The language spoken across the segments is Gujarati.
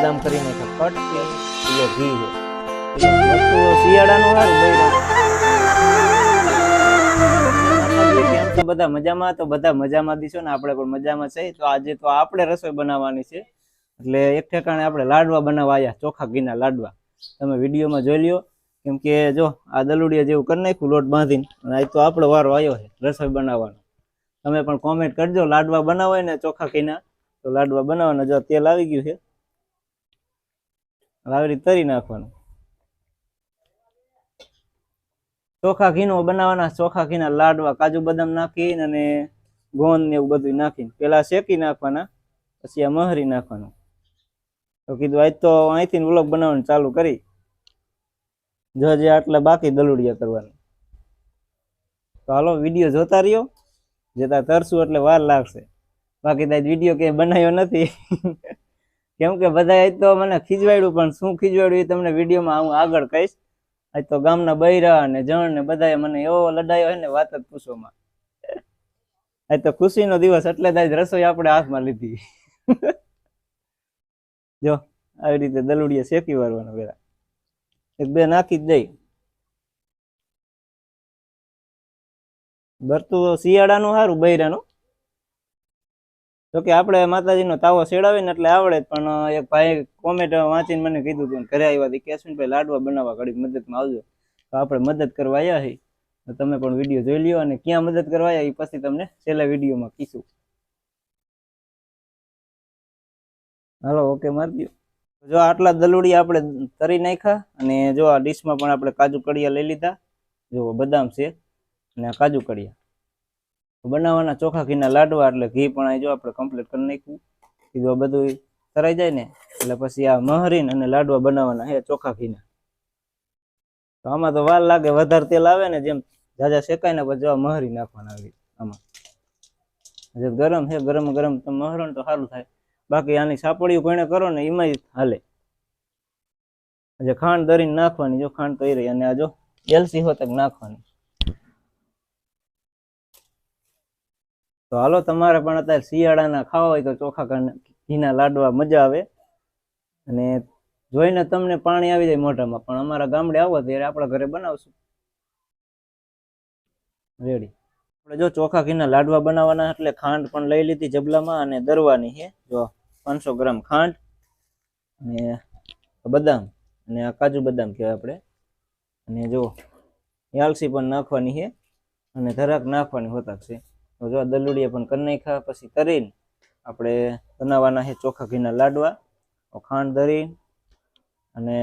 બદામ કરીને કટ કે કિલો ઘી છે. શિયાળાનું છો? બધા મજામાં? તો બધા મજામાં દીશો ને? આપણે પણ મજામાં છે તો આજે તો આપણે રસોઈ બનાવવાની છે. એટલે એક ઠેકાણે આપણે લાડવા બનાવવા આવ્યા ચોખા ઘીના લાડવા. તમે વિડીયોમાં જોઈ લ્યો. કેમ કે જો, આ દલુડિયા જેવું કરી નાખ્યું લોટ બાંધીને, અને તો આપણો વારો આવ્યો છે રસોઈ બનાવવાનો. તમે પણ કોમેન્ટ કરજો, લાડવા બનાવો ને ચોખા ઘીના? તો લાડવા બનાવવાના, જો તેલ આવી ગયું છે. હવે તરી નાખવાનું. ચોખા ઘીનો બનાવવાના, ચોખા ઘીના લાડવા, કાજુ બદામ નાખીને અને ગોંદ ને એવું બધું નાખીને. પેલા શેકી નાખવાના, પછી આ મહરી નાખવાનું. તો કીધું આજ તો અહીંથી વ્લોગ બનાવવાનું ચાલુ કરી. જો હજી આટલા બાકી દલુડિયા કરવાનું. તો હાલો, વીડિયો જોતા રહ્યો. જતા તરશું એટલે વાર લાગશે. બાકી તાજ વીડિયો ક્યાંય બનાવ્યો નથી. કેમ કે બધા તો મને ખીજવાડ્યું, પણ શું ખીજવાડ્યું એ તમને વિડીયોમાં હું આગળ કહીશ. આજ તો ગામના બૈરા અને જણ ને બધાએ મને એવો લડાયો હોય ને વાત જ પૂછોમાં. આજ તો ખુશીનો દિવસ એટલે જ રસોઈ આપણે હાથમાં લીધી. જો, આવી રીતે દલુડિયા શેકી વાળવાનો પેલા એક બે નાખી જ દઈ. ભરતું શિયાળાનું સારું બૈરાનું? જોકે આપણે માતાજીનો તાવો સેડાવીને એટલે આવડે પણ એક ભાઈ કોમેન્ટ વાંચીને મને કીધું હતું, ઘરે આવ્યા હતી કેશવિનભાઈ લાડવા બનાવવા ઘડીક મદદમાં આવજો. તો આપણે મદદ કરવા આવ્યા છીએ. તો તમે પણ વીડિયો જોઈ લ્યો અને ક્યાં મદદ કરવા આવ્યા એ પછી તમને છેલ્લા વિડીયોમાં કીશું. હાલો, ઓકે, મારી દો જો આટલા દલુડી આપણે તરી નાખ્યા અને જો આ ડીશમાં પણ આપણે કાજુ કડિયા લઈ લીધા. જો બદામ છે અને કાજુ કડિયા. બનાવવાના ચોખા ઘીના લાડવા એટલે ઘી પણ અહીં જો આપણે કમ્પ્લીટ કરી નાખ્યું. કીધું બધું તરાઈ જાય ને, એટલે પછી આ મહરીન અને લાડવા બનાવવાના હે ચોખા ઘીના. તો આમાં તો વાર લાગે, વધારે તેલ આવે ને જેમ જાજા શેકાય ને પછી મહરી નાખવાના આવી આમાં. જે ગરમ છે, ગરમ ગરમ મહરણ મહરો તો સારું થાય. બાકી આની સાપડીઓ કોઈને કરો ને એમાં હાલે. જે ખાંડ દરીને નાખવાની, જો ખાંડ રહી. અને આ જો એલસી હોત નાખવાની. તો હાલો, તમારે પણ અત્યારે શિયાળાના ખાવા હોય તો ચોખા ઘીના લાડવા મજા આવે. અને જોઈને તમને પાણી આવી જાય મોઢામાં, પણ અમારા ગામડે આવો ત્યારે આપણા ઘરે બનાવશું. રેડી આપણે જો ચોખા ઘીના લાડવા બનાવવાના એટલે ખાંડ પણ લઈ લીધી જબલામાં અને દરવાની છે. જો પાંચસો ગ્રામ ખાંડ અને બદામ અને આ કાજુ બદામ કહેવાય આપણે. અને જો યાલસી પણ નાખવાની છે અને ધરાક નાખવાની હોતા છે. જો દલુડીએ પણ કરી નાખ્યા, પછી તરીને આપણે બનાવવાના છે ચોખા ઘીના લાડવા. ખાંડ ધરી અને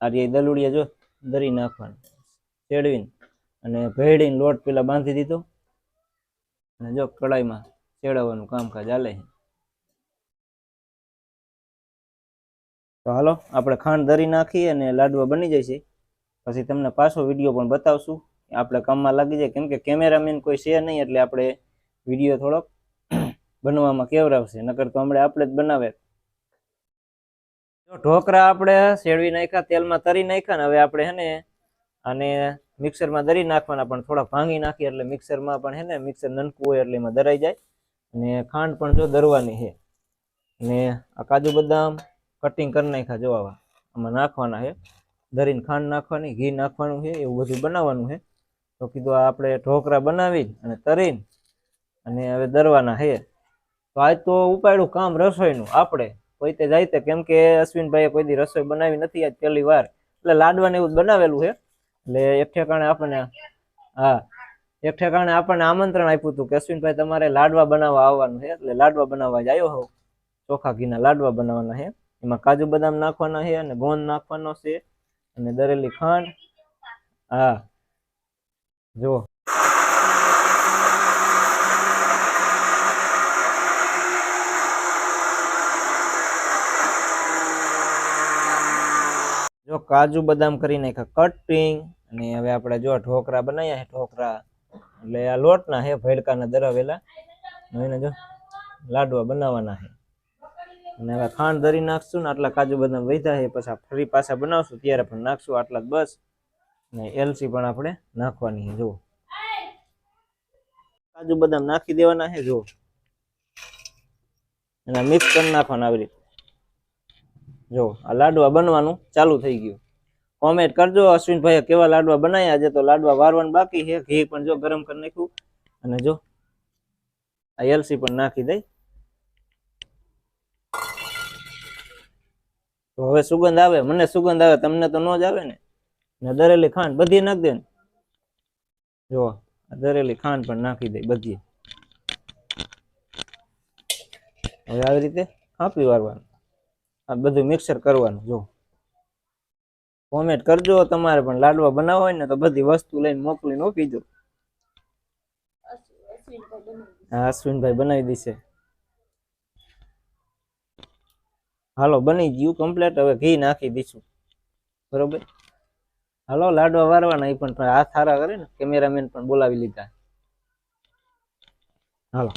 આ જે દલુડિયા જો દરી નાખવાનું ચેડવીને અને ભેળીને લોટ પેલા બાંધી દીધો. અને જો કડાઈમાં ચેડવવાનું કામકાજ ચાલે છે. તો હાલો, આપણે ખાંડ દરી નાખી અને લાડવા બની છે. પછી તમને પાછો વીડિયો પણ બતાવશું. આપણે કામમાં લાગી જાય, કેમ કે કેમેરામેન કોઈ છે નહીં, એટલે આપણે વીડિયો થોડોક બનવામાં કેવરાવશે નકર તો હમણાં આપણે જ બનાવે. ઢોકરા આપણે શેળવી નાખ્યા, તેલમાં તરી નાખ્યા ને હવે આપણે હે ને અને મિક્સરમાં દરી નાખવાના, પણ થોડા ભાંગી નાખીએ એટલે મિક્સરમાં પણ હે ને, મિક્સર નનકું હોય એટલે એમાં દરાઈ જાય. અને ખાંડ પણ જો દરવાની છે. અને આ કાજુ બદામ કટિંગ કરી નાખ્યા, જો આવા. આમાં નાખવાના છે. દરીને ખાંડ નાખવાની, ઘી નાખવાનું છે, એવું બધું બનાવવાનું છે. તો કીધું આપણે ઢોકરા બનાવી અને તરીને અને હવે દરવાના છે તો આજ તો ઉપાડ્યું કામ રસોઈનું આપણે. કોઈ તે જાય તે કેમ કે અશ્વિનભાઈએ કોઈ દી રસોઈ બનાવી નથી આજ પહેલી વાર. એટલે લાડવાને એવું બનાવેલું છે એટલે એક ઠેકાણે આપણને હા, એક ઠેકાણે આપણને આમંત્રણ આપ્યું હતું કે અશ્વિનભાઈ તમારે લાડવા બનાવવા આવવાનું છે એટલે લાડવા બનાવવા જ આવ્યો હોઉં. ચોખા ઘીના લાડવા બનાવવાના છે એમાં કાજુ બદામ નાખવાના છે અને ગોંદ નાખવાનો છે. અને દરેલી ખાંડ. હા. જો કાજુ બદામ કરી નાખ્યા કટિંગ અને હવે આપણે જો ઢોકરા બનાવ્યા છે, ઢોકરા. એટલે આ લોટના છે, ભેડકાના દરાવેલા. એને જો લાડવા બનાવવાના છે. અને હવે ખાંડ ધરી નાખશું ને આટલા કાજુ બદામ વધ્યા છે, પછી ફરી પાછા બનાવશું, ત્યારે પણ નાખશું આટલા બસ. ને એલસી પણ આપણે નાખવાની છે, જુઓ. કાજુ બદામ નાખી દેવાના છે, જુઓ. એના મિક્સ કરી નાખવાના આવી રીતે. જો, આ લાડવા બનવાનું ચાલુ થઈ ગયું. કોમેન્ટ કરજો, અશ્વિનભાઈએ કેવા લાડવા બનાવ્યા આજે તો લાડવા વારવાનું બાકી છે. ઘી પણ જો ગરમ કરી નાખ્યું. અને જો, આ એલસી પણ નાખી દઈ. તો હવે સુગંધ આવે. મને સુગંધ આવે, તમને તો ન જ આવે ને? ને દરેલી ખાંડ બધી નાખ દે ને જો દરેલી ખાંડ પણ નાખી દઈ બધી હવે આવી રીતે કાપી વારવાનું. આ બધું મિક્સર કરવાનું, જો. કોમેન્ટ કરજો તમારે પણ લાડવા બનાવવા હોય ને તો બધી વસ્તુ લઈને મોકલીને આપી દો. હા, અશ્વિનભાઈ બનાવી દેશે. હાલો, બની ગયું કમ્પ્લીટ હવે ઘી નાખી દઈશું. બરોબર? હાલો, લાડવા વારવાના એ પણ હાથ હારા કરે ને કેમેરામેન પણ બોલાવી લીધા. હાલો.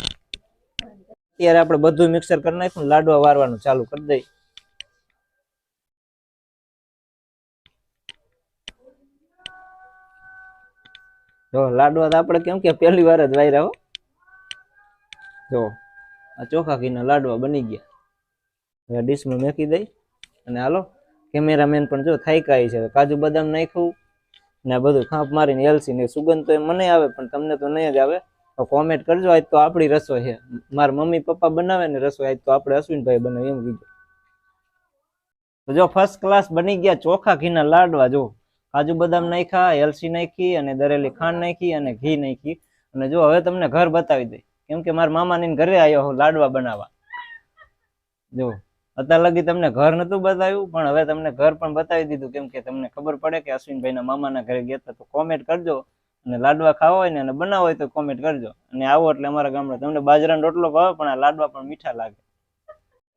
અત્યારે આપણે બધું મિક્સર કરી નાખ્યું લાડવા વારવાનું ચાલુ કરી દઈ જો લાડવા તો આપણે કેમ કે પહેલી વાર જ વાયરા હો. જો, આ ચોખા ઘીના લાડવા બની ગયા. હવે ડીશમાં મેકી દઈ. અને હાલો કેમેરામેન પણ જો થાયકાય છે. કાજુ બદામ નાખ્યું ને બધું ખાંપ મારીને એલસી ને સુગંધ તો એ મને આવે, પણ તમને તો નહીં જ આવે. તો કોમેન્ટ કરજો, આજ તો આપણી રસોઈ છે. મારા મમ્મી પપ્પા બનાવે ને રસોઈ, આજ તો આપણે અશ્વિનભાઈ બનાવે એમ કીધું. જો ફર્સ્ટ ક્લાસ બની ગયા ચોખા ઘીના લાડવા, જો. કાજુ બદામ નાખ્યા એલસી નાખી અને દરેલી ખાંડ નાખી અને ઘી નાખી. અને જો હવે તમને ઘર બતાવી દઈ કેમ કે મારા મામાની ઘરે આવ્યો હું લાડવા બનાવવા. જો અત્યાર લગી તમને ઘર નતું બતાવ્યું પણ હવે તમને ઘર પણ બતાવી દીધું કેમ કે તમને ખબર પડે કે અશ્વિનભાઈના મામાના ઘરે ગયા હતા તો કોમેન્ટ કરજો અને લાડવા ખાવા હોય ને અને બનાવો હોય તો કોમેન્ટ કરજો. અને આવો એટલે અમારા ગામડે તમને બાજરાનો રોટલો ભાવે પણ આ લાડવા પણ મીઠા લાગે.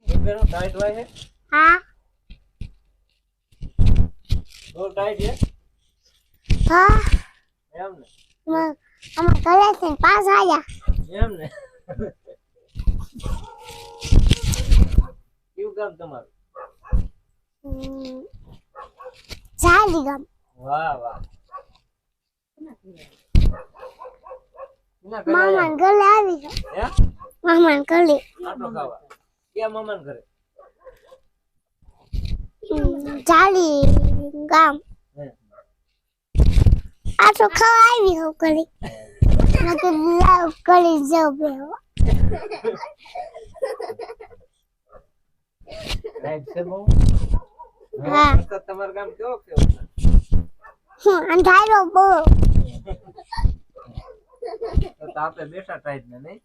ટાઈટ હોય છે? હા. ટાઈટ છે? હા. એમ ને મ- અમાર ઘરેથી પાસ આવ્યા એમ ને કયું ગામ તમારું? ચાલી ગામ. વાહ વાહ. ઘરે મામાન ઘરે આવી ગયો. મામાન ઘરે. આટલો ખાવા. ક્યાં મામાન ઘરે? ચાલી ગામ. આ તો ખાવા આવી ઘરે મેં કીધું લાવ કરી જાઉં બેહવા રાઈટ છે બહુ? હા. તમારું ગામ કેવો છે? અંધારો બહુ. તો તો આપણે બેઠા ટાઈટ ને નહીં?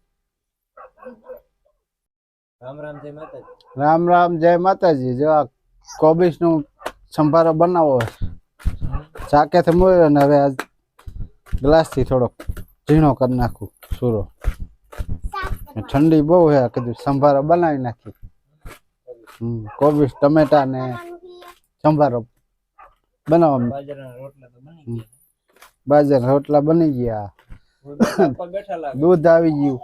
રામ રામ જય માતાજી. રામ રામ જય માતાજી. જો આ કોબીજનું સંભારો બનાવો. છે. ચાકેથી મોર્યો ને હવે આ ગ્લાસથી થોડોક ઝીણો કરી નાખું સુરો. ઠંડી બહુ હે કીધું સંભારો બનાવી નાખી. હમ કોબી ટમેટા ને સંભારો બનાવવા બાજરાના રોટલા બની ગયા. બાજર રોટલા બની ગયા. ઉપર બેઠા લાગે દૂધ આવી ગયું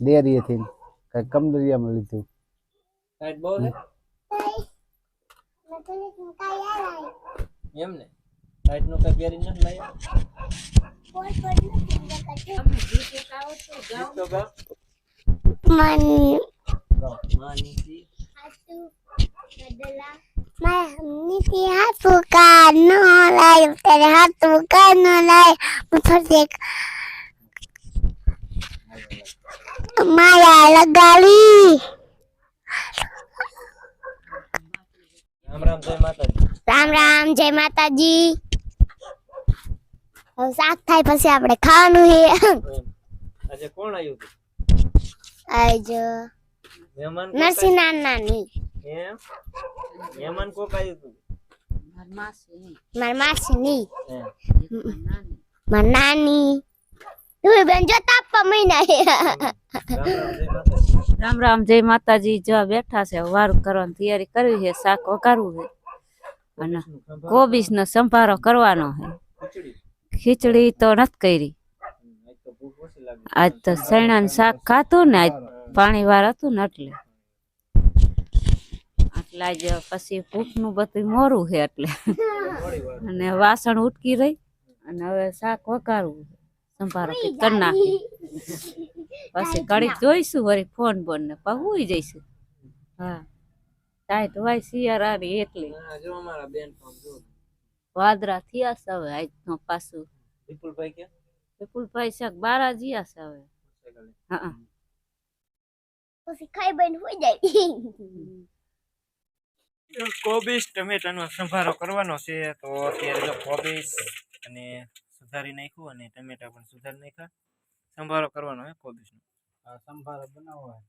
ડેરીએથી. કઈ કમદરિયામાં લીધું. બહુ એમ ને ટાઈટ નો કઈ પહેરી નથી લાવ્યા ગીત તો ગાઓ. મન ગાઓ. માનીથી મારા નીતિ હાથું કા ન લાય તારે હાથું કા ન લાય હું ફરતે માયા લગાવી રામ રામ જય માતાજી રામ રામ જય માતાજી હવે શાક થાય પછી આપણે ખાવાનું છે. આજે કોણ આવ્યું હતું આજ મહેમાન નરસિંહ નાની આવ્યું? એમ? મહેમાન કોક આવ્યું હતું મારા માસી એમ. મારા નાની. તું બેન જો તાપવા મહિના રામ રામ જય માતાજી રામ રામ જય માતાજી. જો બેઠા છે વાર કરવાની તૈયારી કરવી છે શાક વઘારવું છે. અને કોબીજ નો સંભારો કરવાનો છે. ખીચડી તો નથી કરી. આજ તો સૈણા સૈણાનું શાક ખાતું ને, આજ પાણી વાર હતું ને એટલે. એટલે આજ પછી ભૂખનું બધું મોરું છે એટલે. અને વાસણ ઉટકી રહી, અને હવે શાક વઘારવું. સંભારો કરી નાખી. પછી કડી જોઈશું, વળી ફોન બોન ને પછી જઈશું. હા. ટાઈટ હોય આવી એટલે. વાદરા થયા છે હવે આજનો પાછું. વિપુલભાઈ કે વિપુલભાઈ શાક બારા જીયા છે હવે. હા પછી ખાઈ બન હોઈ જાય. કોબીજ ટમેટાનો સંભારો કરવાનો છે તો અત્યારે જો અને સુધારી નાખ્યું અને ટમેટા પણ સુધારી નાખ્યા. સંભારો કરવાનો છે કોબીજનો. આ સંભારો બનાવો હોય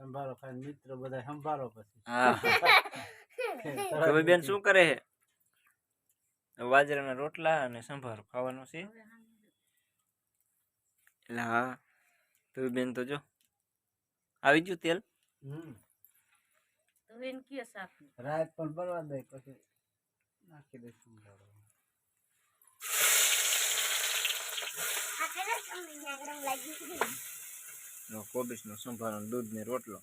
સંભારો ખાઈ મિત્ર બધા સંભારો પછી. હા. બેન શું કરે છે બાજરાના રોટલા અને સંભારો ખાવાનો છે. એટલે હા તો બેન તો જો આવી ગયું તેલ? રાત પણ બરવા દે પછી નાખી દે સંભારો. લાગી કોબીજનો સંભારો દૂધ ને રોટલો.